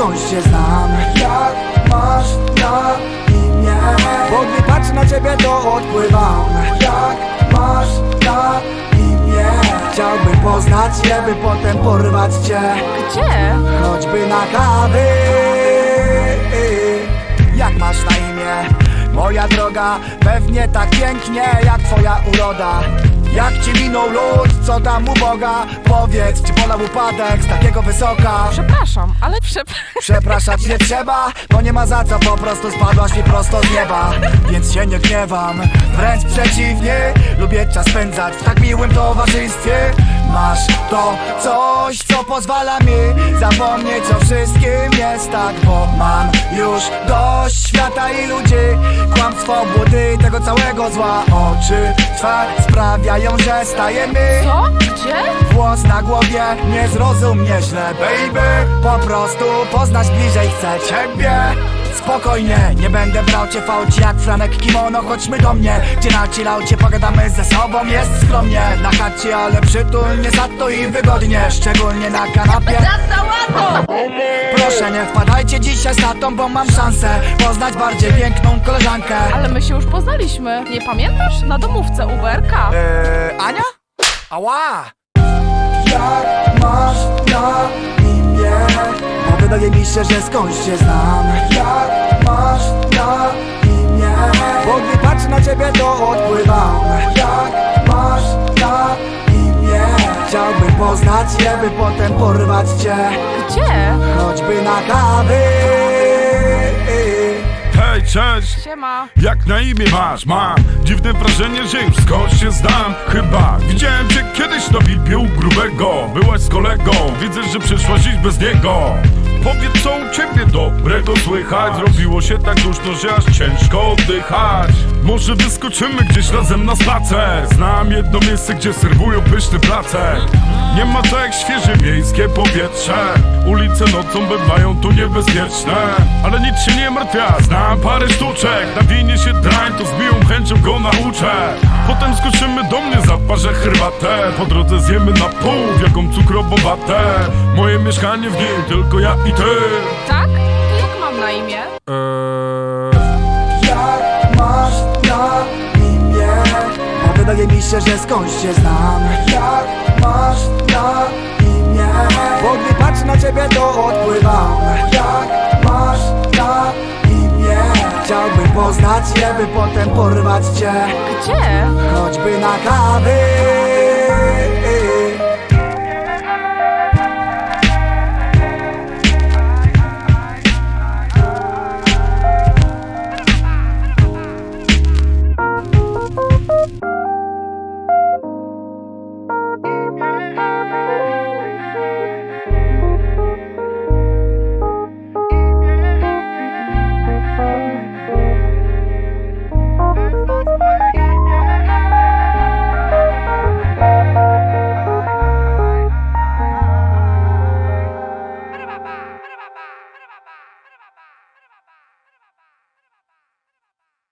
skądś cię znam Jak masz na imię? Bo gdy patrzę na ciebie to odpływam Jak masz na imię? Chciałbym poznać je, by potem porwać cię Gdzie? Choćby na kawy Jak masz na imię? Moja droga, pewnie tak pięknie jak twoja uroda Jak ci minął lód, co tam u Boga? Powiedz, czy bolał upadek z takiego wysoka? Przepraszam, ale przepraszam. Przepraszać nie trzeba, bo nie ma za co, po prostu spadłaś mi prosto z nieba Więc się nie gniewam, wręcz przeciwnie Lubię czas spędzać w tak miłym towarzystwie Masz to coś, co pozwala mi zapomnieć o wszystkim jest tak Bo mam już dość świata i ludzi. Kłamstwo, błoty, tego całego zła. Oczy twe sprawiają, że stajemy. Co? Gdzie? Włos na głowie, nie zrozum mnie źle, baby. Po prostu poznać bliżej chcę ciebie Spokojnie, nie będę brał cię fałci jak Franek Kimono Chodźmy do mnie, gdzie na chillaucie pogadamy ze sobą Jest skromnie, na chacie, ale przytulnie za to i wygodnie Szczególnie na kanapie Proszę nie wpadajcie dzisiaj z tatą, bo mam szansę Poznać bardziej piękną koleżankę Ale my się już poznaliśmy. Nie pamiętasz? Na domówce Uberka. Eee, Ania? Ała! Jak masz na imię? Wydaje mi się, że skądś cię znam Jak masz na imię? Bo gdy patrzę na ciebie to odpływam Jak masz na imię? Chciałbym poznać je, by potem porwać cię Gdzie? Choćby na kawy Hej, cześć! Siema. Jak na imię masz? Mam dziwne wrażenie, że już skądś się znam Chyba widziałem cię kiedyś na u grubego Byłaś z kolegą, widzę, że przyszłaś iść bez niego Powiedz co u ciebie dobrego słychać? Zrobiło się tak duszno, że aż ciężko oddychać. Może wyskoczymy gdzieś razem na spacer? Znam jedno miejsce, gdzie serwują pyszny placek Nie ma to jak świeże miejskie powietrze. Ulice nocą bywają tu niebezpieczne. Ale nic się nie martwia, znam parę sztuczek chęcią go nauczę Potem skoczymy do mnie, zaparzę herbatę Po drodze zjemy na pół, wielką cukrową watę Moje mieszkanie w nim, tylko ja i ty Tak? To jak mam na imię? Eee... Jak masz na imię? Bo wydaje mi się, że skądś cię znam Jak masz na imię? poznać je, by potem porwać cię Gdzie? Choćby na kawy